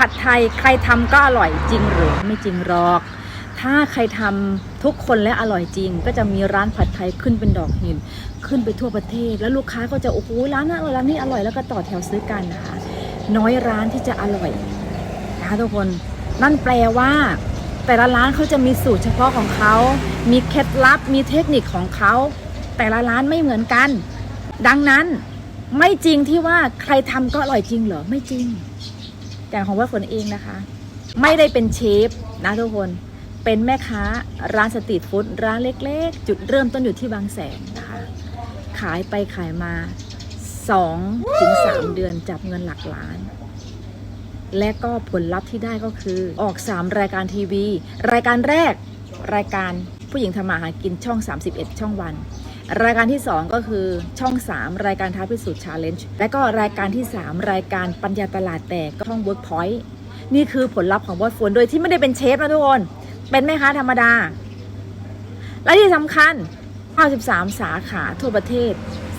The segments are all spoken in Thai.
ผัดไทยใครทำก็อร่อยจริงหรือไม่จริงหรอก ถ้าใครทำทุกคนและอร่อยจริง ก็จะมีร้านผัดไทยขึ้นเป็นดอกหิน ขึ้นไปทั่วประเทศ แล้วลูกค้าก็จะโอ้โหร้านนั้นร้านนี้อร่อยแล้วก็ต่อแถวซื้อกันนะคะ น้อยร้านที่จะอร่อยนะคะทุกคนนั่นแปลว่า แต่ละร้านเขาจะมีสูตรเฉพาะของเขา มีเคล็ดลับ มีเทคนิคของเขา แต่ละร้านไม่เหมือนกัน ดังนั้นไม่จริงที่ว่าใครทำก็อร่อยจริงเหรอ ไม่จริง อย่างของว่าฝนเองนะคะ ไม่ได้เป็นเชฟนะทุกคนเป็นแม่ค้าร้านสตรีทฟู้ดร้านเล็กๆ จุดเริ่มต้นอยู่ที่บางแสนนะคะ ขายไปขายมา2ถึง3เดือนจับเงินหลักล้าน และก็ผลลัพธ์ที่ได้ก็คือออก 3 รายการทีวี รายการแรกรายการผู้หญิงทำมาหากินช่อง 31 ช่องวัน รายการที่ 2 ก็คือช่อง 3 รายการท้าพิสูจน์ชาเลนจ์และก็รายการที่ 3 รายการปัญญาตลาดแตกก็ช่อง Workpoint นี่คือผลลัพธ์ของบอสฝนโดยที่ไม่ได้เป็นเชฟนะทุกคน เป็นแม่ค้าธรรมดา และที่สำคัญ 93 สาขาทั่วประเทศ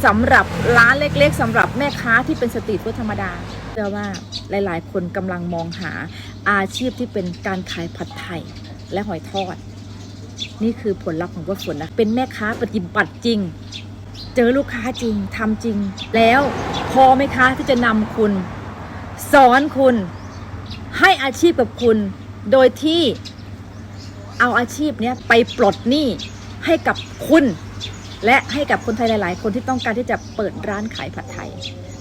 สำหรับร้านเล็กๆสำหรับแม่ค้าที่เป็นสตรีทฟู้ดธรรมดาเชื่อว่าหลายๆ คนกำลังมองหาอาชีพที่เป็นการขายผัดไทยและหอยทอด นี่คือผลลัพธ์ของบอสฝนนะ เป็นแม่ค้าปฏิบัติจริง เจอลูกค้าจริงทำจริง แล้วพอไหมคะที่จะนำคุณ สอนคุณ ให้อาชีพกับคุณ โดยที่เอาอาชีพเนี้ยไปปลดหนี้ให้กับคุณ และให้กับคนไทยหลาย ๆ คนที่ต้องการที่จะเปิดร้านขายผัดไทย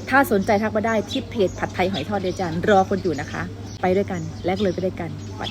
ถ้าสนใจทักมาได้ที่เพจผัดไทยหอยทอดเดจานรอคนอยู่นะคะ ไปด้วยกันแลกเลยไปด้วยกันสวัส